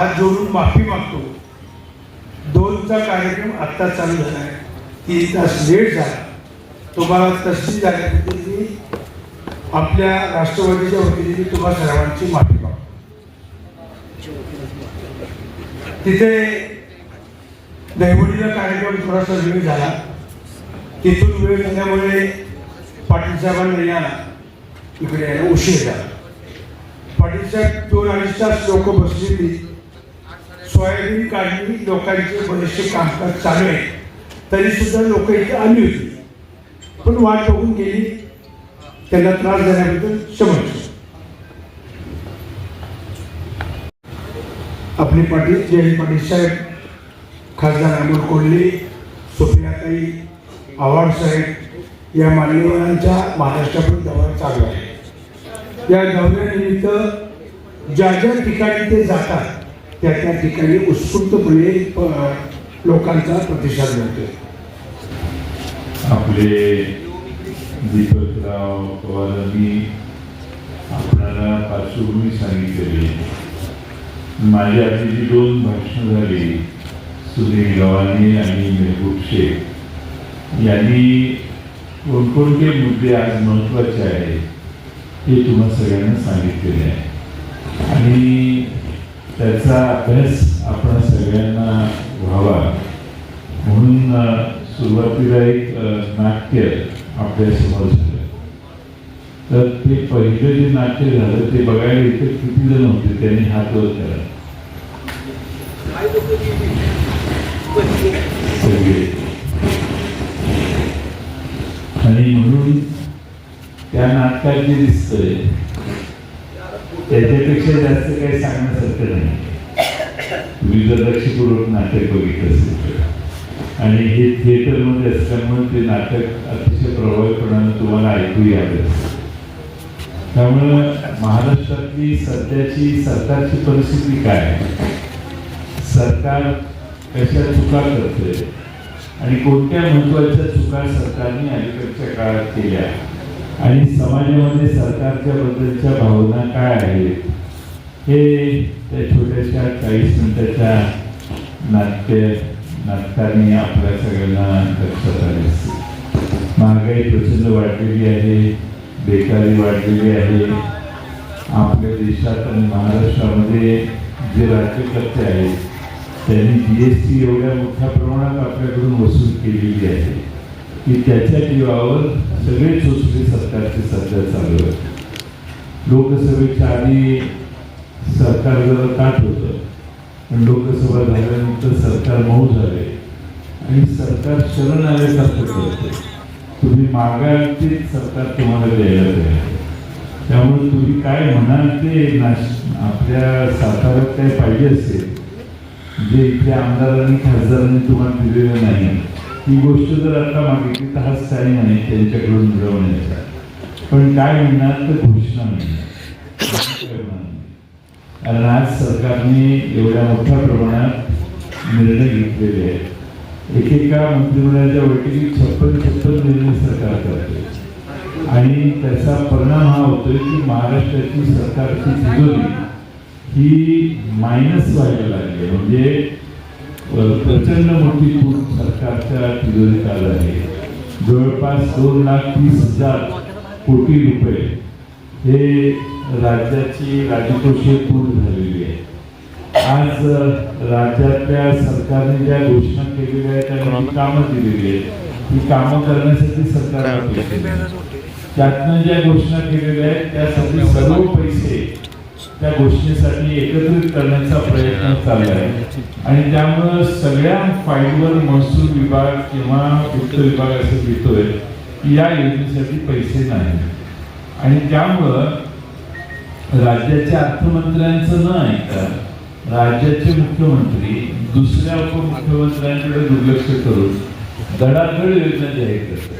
हात जोडून माफी मागतो. दोनचा कार्यक्रम आत्ता चालू झाला आहे तीन तास लेट झाला. तुम्हाला तशी झाल्याबद्दल मी आपल्या राष्ट्रवादीच्या वतीने मी तुम्हा सर्वांची माफी मागतो. तिथे दहिवडीला कार्यक्रम थोडासा वेळ झाला. तिथून वेळ झाल्यामुळे पाटील साहेबांना या इकडे उशीर झाला. पाटील साहेब दोन अडीच तास लोक बसलेली. सोयाबीन काढणी लोकांचे बरेचसे कामकाज चालू आहे. तरी सुद्धा लोक इथे आली होती. पण वाट बघून गेली. त्यांना त्रास देण्याबद्दल क्षमस्व आपले पाटील जयंत पाटील साहेब खासदार अमोल कोल्हे सुप्रियाताई आव्हाड साहेब या मान्यवरांच्या महाराष्ट्रातून दौरा चालू आहे. या दौऱ्यानिमित्त ज्या ज्या ठिकाणी ते जातात त्या त्या ठिकाणी उत्स्फूर्तपणे लोकांचा प्रतिसाद मिळतो आपले दीपकराव पवारांनी आपल्याला पार्श्वभूमी सांगितलेली. माझ्या आधी जी दोन भाषणं झाली सुनील गव्हाणे आणि मेहबूब शेख. यांनी कोणकोणते मुद्दे आज महत्त्वाचे आहेत हे तुम्हा सगळ्यांना सांगितलेले आहे. आणि त्याचा अभ्यास आपण सगळ्यांना व्हावा. म्हणून सुरुवातीला एक नाट्य आपल्यासमोर झालं. तर ते पहिलं जे नाट्य झालं ते बघायला इथे किती जण होते त्यांनी हात वर केला. सगळे. आणि म्हणून त्या नाटकात जे दिसतंय त्याच्यापेक्षा जास्त काही सांगण्यासारखं नाही. तुम्ही जर लक्षपूर्वक नाटक बघितलं असेल आणि हे थिएटरमध्ये असल्यामुळे ते नाटक अतिशय प्रभावीपणानं तुम्हाला ऐकू यावं त्यामुळं महाराष्ट्रातली सध्याची सरकारची परिस्थिती काय आहे? सरकार कशा चुका करते आणि कोणत्या महत्त्वाच्या चुका सरकारने अलीकडच्या काळात केल्या? आणि समाजामध्ये सरकारच्या बद्दलच्या भावना काय आहेत? हे त्या छोट्याशा चाळीस मिनिटाच्या नाट्य नाटकाने आपल्या सगळ्यांना लक्षात आले. महागाई प्रचंड वाढलेली आहे बेकारी वाढलेली आहे. आपल्या देशात आणि महाराष्ट्रामध्ये जे राज्यकर्ते आहेत त्यांनी जी एस टी एवढ्या मोठ्या प्रमाणात आपल्याकडून वसूल केलेली आहे. की त्याच्या जीवावर सगळे चोचले सरकारचे सध्या चालू आहेत. लोकसभेच्या आधी सरकार जरा ताट होतं. पण लोकसभा झाल्यानंतर सरकार मऊ झाले. आणि सरकार शरण आल्यासारखं करते. तुम्ही मागाल तेच सरकार तुम्हाला द्यायला तयार त्यामुळे तुम्ही काय म्हणाल ते नाश आपल्या साताऱ्यात काय पाहिजे असेल? जे इथल्या आमदारांनी खासदारांनी तुम्हाला दिलेलं नाही. ही गोष्ट जर आता मागितली तर हा स्थायी नाही त्यांच्याकडून मिळवण्याचा. पण काय म्हणणार तर घोषणा म्हणणार. कारण आज सरकारने एवढ्या मोठ्या प्रमाणात निर्णय घेतलेले आहेत. एकेका मंत्रिमंडळाच्या बैठकीत छप्पन छप्पन निर्णय सरकार करते. आणि त्याचा परिणाम हा होतोय की महाराष्ट्राची सरकारची तिजोरी ही मायनस व्हायला लागली म्हणजे प्रचंड मोठी तूट सरकारच्या तिजोरीत आलं आहे. जवळपास दोन लाख तीस हजार कोटी रुपये हे राज्याची राजकोषीय तूट झालेली आहे. आज राज्यातल्या सरकारने ज्या घोषणा केलेल्या आहेत त्यांनी कामं दिलेली आहेत ही कामं करण्यासाठी सरकार त्यातनं ज्या घोषणा केलेल्या आहेत त्यासाठी सर्व पैसे त्या गोष्टीसाठी एकत्रित करण्याचा प्रयत्न चालला आहे. आणि त्यामुळं सगळ्या फाईलवर महसूल विभाग किंवा वित्त विभाग असं लिहितोय की या योजनेसाठी पैसे नाही. आणि त्यामुळं राज्याच्या अर्थमंत्र्यांचं न ऐकता राज्याचे मुख्यमंत्री दुसऱ्या उपमुख्यमंत्र्यांकडे दुर्लक्ष करून धडाधड योजना जाहीर करतात.